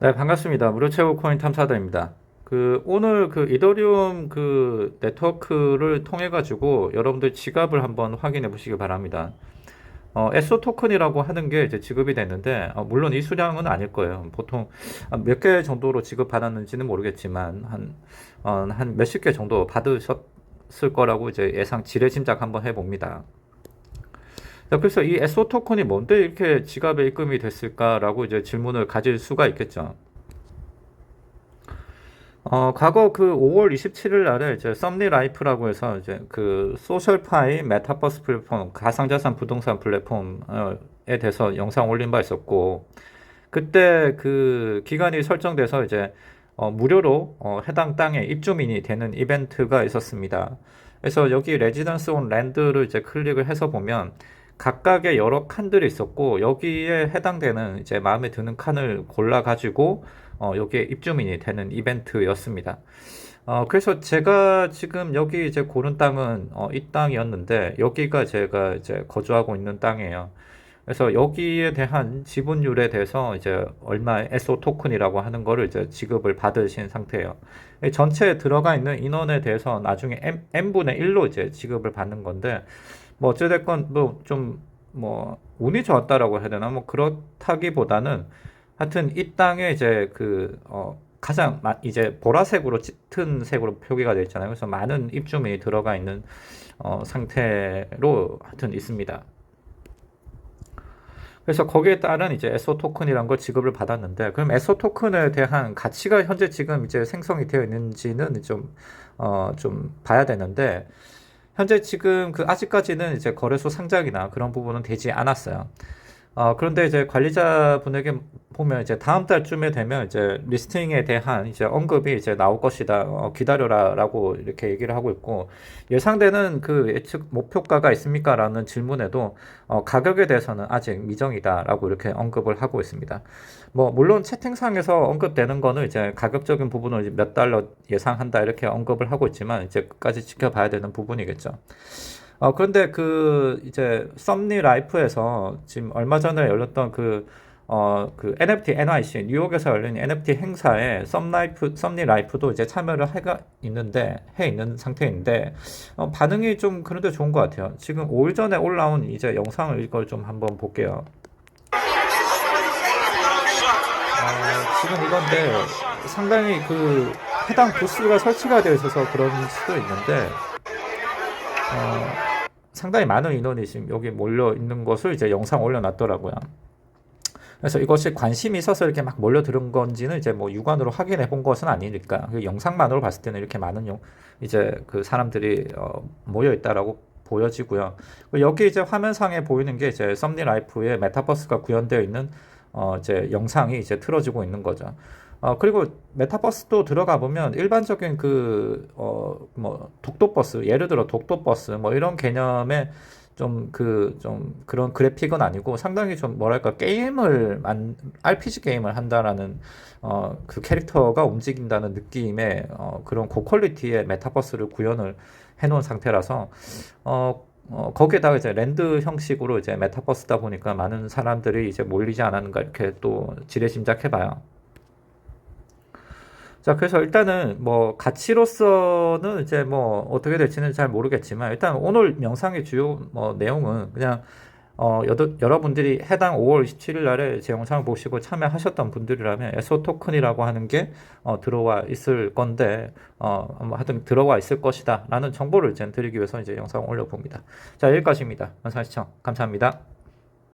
네, 반갑습니다. 무료 최고 코인 탐사다입니다. 그 오늘 그 이더리움 그 네트워크를 통해 가지고 여러분들 지갑을 한번 확인해 보시기 바랍니다. 어, 에소 토큰이라고 하는 게 이제 지급이 됐는데 어, 물론 이 수량은 아닐 거예요. 보통 몇 개 정도로 지급 받았는지는 모르겠지만 한, 어, 한 몇십 개 정도 받으셨을 거라고 이제 예상 지레 짐작 한번 해 봅니다. 자, 그래서 이 에소 토큰이 뭔데 이렇게 지갑에 입금이 됐을까라고 이제 질문을 가질 수가 있겠죠. 어, 과거 그 5월 27일 날에 이제 썸니 라이프라고 해서 이제 그 소셜파이 메타버스 플랫폼 가상자산 부동산 플랫폼에 대해서 영상 올린 바 있었고 그때 그 기간이 설정돼서 이제 어, 무료로 어, 해당 땅에 입주민이 되는 이벤트가 있었습니다. 그래서 여기 레지던스 온 랜드를 이제 클릭을 해서 보면 각각의 여러 칸들이 있었고 여기에 해당되는 이제 마음에 드는 칸을 골라 가지고 어, 여기에 입주민이 되는 이벤트였습니다. 어, 그래서 제가 지금 여기 이제 고른 땅은 어, 이 땅이었는데 여기가 제가 이제 거주하고 있는 땅이에요. 그래서 여기에 대한 지분율에 대해서 이제 얼마의 SO 토큰이라고 하는 거를 이제 지급을 받으신 상태예요. 전체에 들어가 있는 인원에 대해서 나중에 M, N분의 1로 이제 지급을 받는 건데 뭐 어찌됐건 뭐 좀 뭐 운이 좋았다라고 해야 되나 뭐 그렇다기보다는 하여튼 이 땅에 이제 그 어 가장 마, 이제 보라색으로 짙은 색으로 표기가 되어 있잖아요. 그래서 많은 입주민이 들어가 있는 어 상태로 하여튼 있습니다. 그래서 거기에 따른 이제 에소 토큰이란 걸 지급을 받았는데 그럼 에소 토큰에 대한 가치가 현재 지금 이제 생성이 되어 있는지는 좀 어, 좀 봐야 되는데 현재 지금 그 아직까지는 이제 거래소 상장이나 그런 부분은 되지 않았어요. 어, 그런데 이제 관리자분에게 보면 이제 다음 달쯤에 되면 이제 리스팅에 대한 이제 언급이 이제 나올 것이다. 어, 기다려라라고 이렇게 얘기를 하고 있고 예상되는 그 예측 목표가가 있습니까라는 질문에도 어, 가격에 대해서는 아직 미정이다라고 이렇게 언급을 하고 있습니다. 뭐 물론 채팅상에서 언급되는 거는 이제 가격적인 부분을 몇 달러 예상한다 이렇게 언급을 하고 있지만 이제 끝까지 지켜봐야 되는 부분이겠죠. 어, 그런데 그 이제 썸니 라이프에서 지금 얼마 전에 열렸던 그 어, 그 NFT NYC 뉴욕에서 열린 NFT 행사에 썸라이프 썸니 라이프도 이제 참여를 해가 있는데 해 있는 상태인데 어, 반응이 좀 그런데 좋은 것 같아요. 지금 5일 전에 올라온 이제 영상을 이걸 좀 한번 볼게요. 어, 지금 이건데 상당히 그 해당 부스가 설치가 되어 있어서 그런 수도 있는데 어, 상당히 많은 인원이 지금 여기 몰려 있는 것을 이제 영상 올려놨더라고요. 그래서 이것이 관심이 있어서 이렇게 막 몰려들은 건지는 이제 뭐 육안으로 확인해 본 것은 아니니까 그 영상만으로 봤을 때는 이렇게 많은 용, 이제 그 사람들이 어, 모여 있다라고 보여지고요. 여기 이제 화면상에 보이는 게 이제 썸니 라이프의 메타버스가 구현되어 있는 어, 이제 영상이 이제 틀어지고 있는 거죠. 어, 그리고 메타버스도 들어가 보면 일반적인 그, 어, 뭐, 독도버스, 예를 들어 독도버스, 뭐 이런 개념의 좀 그, 좀 그런 그래픽은 아니고 상당히 좀 뭐랄까, 게임을, 만, RPG 게임을 한다라는, 어, 그 캐릭터가 움직인다는 느낌의, 어, 그런 고퀄리티의 메타버스를 구현을 해놓은 상태라서, 어, 어, 거기에다가 이제 랜드 형식으로 이제 메타버스다 보니까 많은 사람들이 이제 몰리지 않았는가 이렇게 또 지레짐작해봐요. 자, 그래서 일단은 뭐 가치로서는 이제 뭐 어떻게 될지는 잘 모르겠지만 일단 오늘 영상의 주요 뭐 내용은 그냥 어, 여러, 여러분들이 해당 5월 27일 날에 제 영상을 보시고 참여하셨던 분들이라면 에소 토큰이라고 하는 게 어, 들어와 있을 건데 어, 뭐 하여튼 들어와 있을 것이다 라는 정보를 이제 드리기 위해서 이제 영상을 올려봅니다. 자, 여기까지입니다. 영상 시청 감사합니다.